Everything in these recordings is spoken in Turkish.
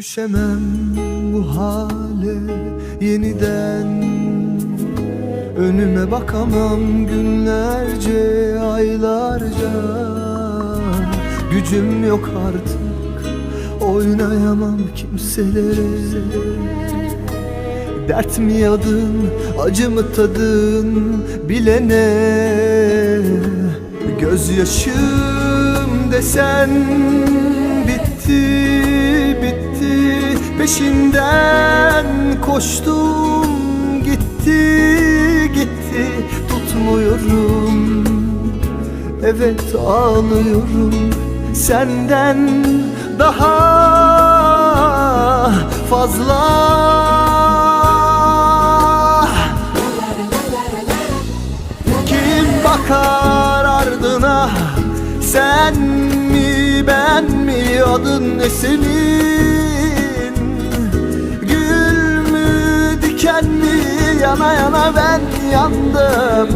Düşemem bu hale yeniden. Önüme bakamam günlerce, aylarca. Gücüm yok artık, oynayamam kimselere. Dert mi yadın, acı mı tadın bilene? Gözyaşım desen bitti, bitti. Peşinden koştum gitti, gitti. Tutmuyorum, evet ağlıyorum. Senden daha fazla. Kim bakar ardına? Sen ben mi adın ne senin? Gül mü diken mi? Yana yana ben yandım.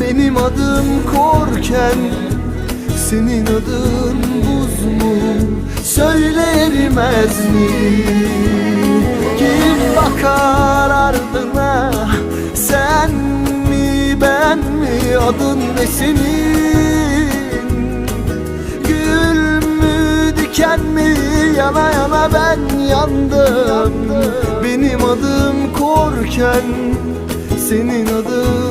Benim adım korken Senin adın buz mu? Söyle erimez mi? Kim bakar ardına? Sen mi ben mi? Adın ne senin diken mi? Yana yana ben yandım. Benim adım korken Senin adın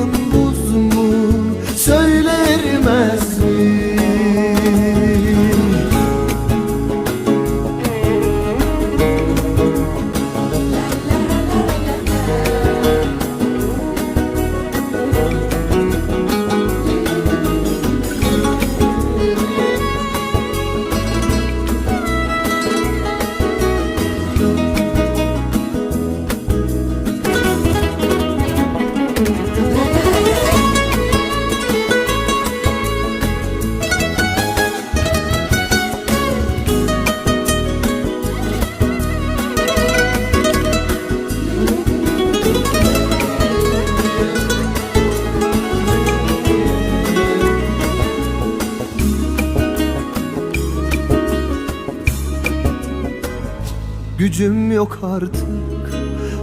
Gücüm yok artık.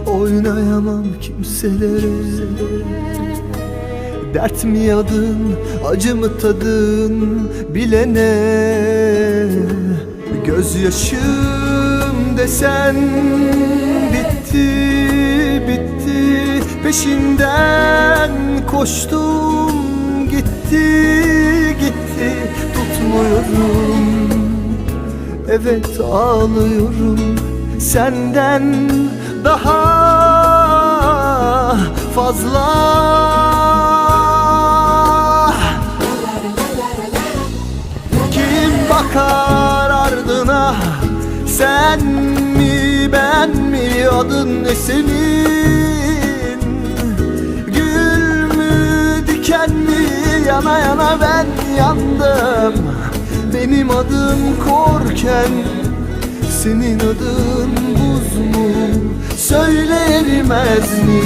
Oynayamam kimselere. Dert mi yadın Acı mı tadın Bilene? Gözyaşım desen Bitti Bitti. Peşinden koştum Gitti Gitti. Tutmuyorum Evet ağlıyorum senden daha fazla. Kim bakar ardına? Sen mi ben mi? Adın ne senin? Gül mü diken mi? Yana yana ben yandım. Benim adım korken Senin adın buz mu? Söyle erimez mi?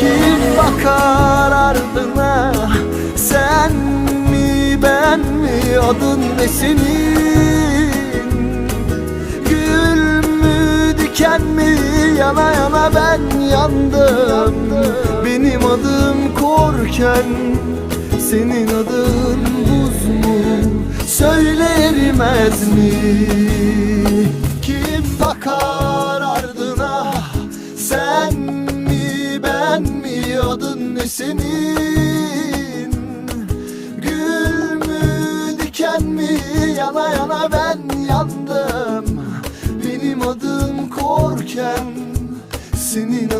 Kim bakar ardına. Sen mi ben mi? Adın ne senin? Gül mü diken mi? Yana yana ben yandım. Benim adım korken senin adın mu Söyle erimez mi? Kim bakar ardına? Sen mi ben mi? Adın ne senin? Gül mü diken mi? Yana yana ben yandım. Benim adım korken Senin